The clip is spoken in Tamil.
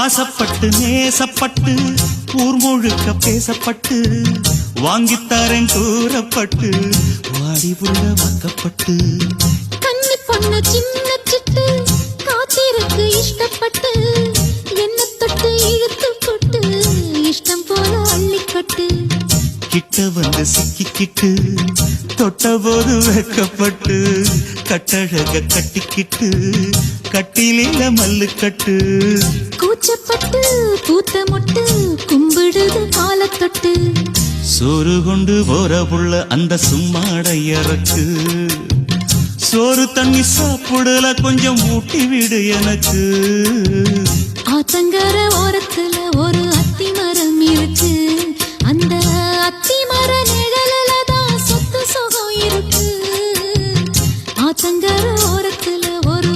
ஆசைப்பட்டு நேசப்பட்டு ஊர் முழுக்க பேசப்பட்டு வாங்கித்தாரன் கூறப்பட்டு வாடி புள்ள வாக்கப்பட்டு. கன்னி பொண்ணு சின்ன சிட்டு காத்திருக்கு இஷ்டப்பட்டு என்ன தொட்டு இழுத்து போட்டு இஷ்டம் போல அள்ளிக்கட்டு. கிட்ட வந்து சிக்கிக்கிட்டு தொட்ட போது வெக்கப்பட்டு கட்டழக கட்டிக்கிட்டு கட்டிலில மல்லு கட்டு கூச்சப்பட்டு பூத்த மொட்டு கும்பிடுது காலத்தொட்டு சோறு கொண்டு போற புள்ள அந்த சும்மாடை இறக்கு. சோறு தண்ணி சாப்பிடல கொஞ்சம் ஊட்டி விடு எனக்கு. ஆத்தங்கர ஓரத்துல ஒரு